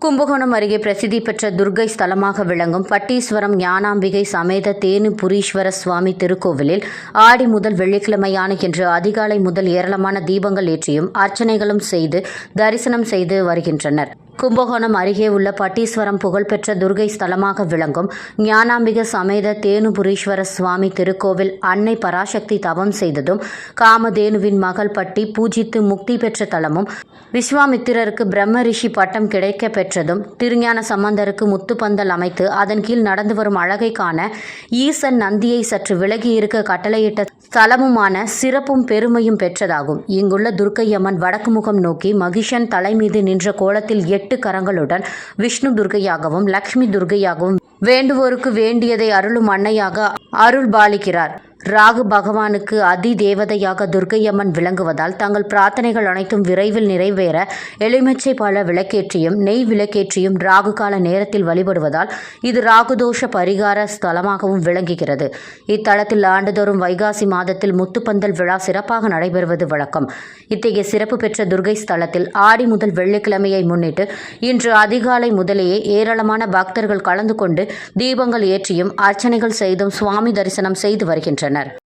கும்பகோணம் அருகே பிரசித்தி பெற்ற துர்க்கை ஸ்தலமாக விளங்கும் பட்டீஸ்வரம் ஞானாம்பிகை சமேத தேனுபுரீஸ்வர சுவாமி திருக்கோவிலில் ஆடி முதல் வெள்ளிக்கிழமையான இன்று அதிகாலை முதல் ஏராளமான தீபங்கள் ஏற்றியும் அர்ச்சனைகளும் செய்து தரிசனம் செய்து வருகின்றனர். கும்பகோணம் அருகே உள்ள பட்டீஸ்வரம் புகழ்பெற்ற துர்க்கை ஸ்தலமாக விளங்கும் ஞானாம்பிக சமேத தேனுபுரீஸ்வர சுவாமி திருக்கோவில் அன்னை பராசக்தி தவம் செய்ததும் காமதேனுவின் மகள் பட்டி பூஜித்து முக்தி பெற்ற தலமும் விஸ்வாமித்திரருக்கு பிரம்ம ரிஷி பட்டம் கிடைக்க பெற்றதும் திருஞான சம்பந்தருக்கு முத்துப்பந்தல் அமைத்து அதன் கீழ் நடந்து வரும் அழகை காண ஈசன் நந்தியை சற்று விலகி இருக்க கட்டளையிட்ட ஸ்தலமுமான சிறப்பும் பெருமையும் பெற்றதாகும். இங்குள்ள துர்க்கையம்மன் வடக்கு முகம் நோக்கி மகிஷன் தலைமீது நின்ற கோலத்தில் எட்டு கரங்களுடன் விஷ்ணு துர்க்கையாகவும் லக்ஷ்மி துர்க்கையாகவும் வேண்டுவோருக்கு வேண்டியதை அருளும் அன்னையாக அருள் பாலிக்கிறார் ராகு பகவானுக்கு அதி தேவதையாக துர்க்கையம்மன் விளங்குவதால் தங்கள் பிரார்த்தனைகள் அனைத்தும் விரைவில் நிறைவேற எலுமிச்சை பழ விளக்கேற்றியும் நெய் விளக்கேற்றியும் ராகு கால நேரத்தில் வழிபடுவதால் இது ராகுதோஷ பரிகார ஸ்தலமாகவும் விளங்குகிறது. இத்தலத்தில் ஆண்டுதோறும் வைகாசி மாதத்தில் முத்துப்பந்தல் விழா சிறப்பாக நடைபெறுவது வழக்கம். இத்தகைய சிறப்பு பெற்ற துர்க்கை ஸ்தலத்தில் ஆடி முதல் வெள்ளிக்கிழமையை முன்னிட்டு இன்று அதிகாலை முதலேயே ஏராளமான பக்தர்கள் கலந்து கொண்டு தீபங்கள் ஏற்றியும் அர்ச்சனைகள் செய்தும் சுவாமி தரிசனம் செய்து வருகின்றனர். Benar.